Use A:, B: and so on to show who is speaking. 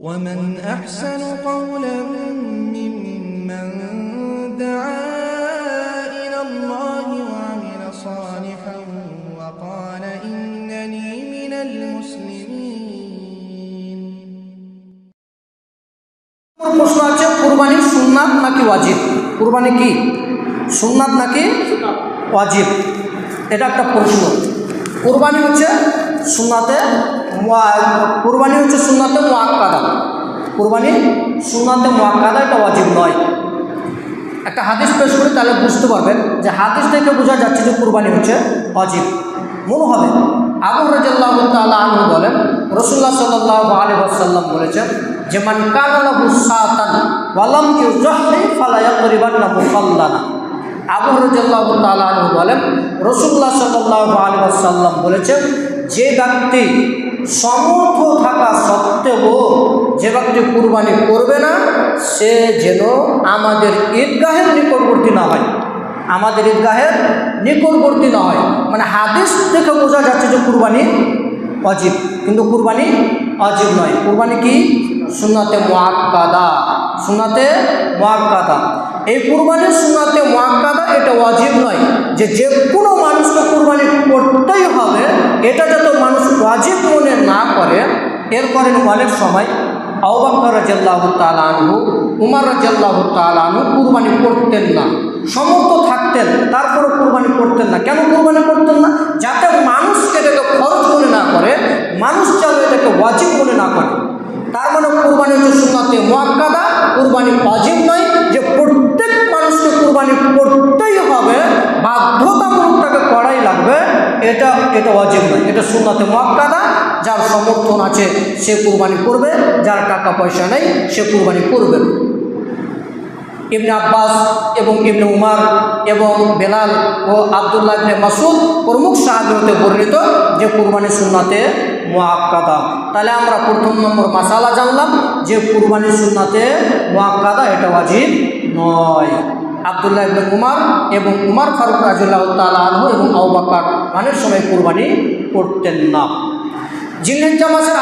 A: ومن أحسن قولا ممن دعا إلى الله وعمل صالحا وقال إنني من المسلمين
B: প্রশ্ন আছে কুরবানি সুন্নাত নাকি ওয়াজিব কুরবানি কি সুন্নাত নাকি ওয়াজিব এটা একটা প্রশ্ন কুরবানি হচ্ছে সুন্নাতে মুয়া- কুরবানি হচ্ছে সুন্নাতে মোয়াক্কাদা কুরবানি সুন্নাতে মোয়াক্কাদা এটা ওয়াজিব নয়। একটা হাদিস পেশ করে তাহলে বুঝতে পারবেন যে হাদিস থেকে বোঝা যাচ্ছে যে কুরবানি হচ্ছে অজীব মনে হবে। আবু রাজাল্লাহ তাল্লাহ বলেন রসুল্লাহ সাল্লাহ আলী আসাল্লাম বলেছেন, যে মান কানালাহু সাতান ওয়ালাম ইউজহি আবু তাল্লাহ আনহু বলেন রসুল্লাহ সাল্লাহ আলী আসাল্লাম বলেছেন, যে ব্যক্তি সমর্থ থাকা সত্ত্বেও যে ব্যক্তি কুরবানি করবে না, সে যেন আমাদের ঈদগাহের নিকটবর্তী না হয়। আমাদের ঈদগাহের নিকটবর্তী না হয়। মানে হাদিস থেকে বোঝা যাচ্ছে যে কুরবানি অজীব। কিন্তু কুরবানি অজীব নয়। কুরবানি কি? সুন্নাতে মোয়াক্কাদা সুন্নাতে মোয়াক্কাদা এই কুরবানি সুন্নাতে মোয়াক্কাদা এটা অজীব নয় যে যে কোনো মানুষকে কুরবানি করতেই হবে। এটা যত মানুষ ওয়াজিব মনে এরপরে অনেক সময়। আউবাক্কর রাজ্লাহ তালানহু উমার রাজ্লাহ তালানহু কুরবানি করতেন না। সমর্থ থাকতেন তারপরে কুরবানি করতেন না। কেন কুরবানি করতেন না? যাতে মানুষ এটাকে খরচ মনে না করে, মানুষ যেন এটাকে ওয়াজিব মনে না করে। তার মানে কুরবানি হচ্ছে সুন্নাতে মোয়াক্কাদা কুরবানি ওয়াজিব নয় যে প্রত্যেক মানুষকে কুরবানি করতেই হবে, বাধ্যতামূলক তাকে করাই লাগবে, এটা এটা ওয়াজিব নয়। এটা সুন্নাতে মোয়াক্কাদা যার সমর্থন আছে সে কুরবানি করবে, যার টাকা পয়সা নেই সে কুরবানি করবে। ইবনে আব্বাস এবং ইবনে উমার এবং বেলাল ও আবদুল্লাহ ইবনে মাসুদ প্রমুখ সাহায্যতে বর্ণিত যে কুরবানি সুন্নাতে মোয়াক্কাদা তাহলে আমরা প্রথম নম্বর মাসালা জানলাম যে কুরবানি সুন্নাতে মোয়াক্কাদা এটা ওয়াজিব নয়। আবদুল্লাহ ইবনে উমার এবং উমার ফারুক রাজুল্লাহ তালা আনহু এবং আউবাকার মানের সময় কুরবানি করতেন না। जिल्ह्यांच्या माझ्या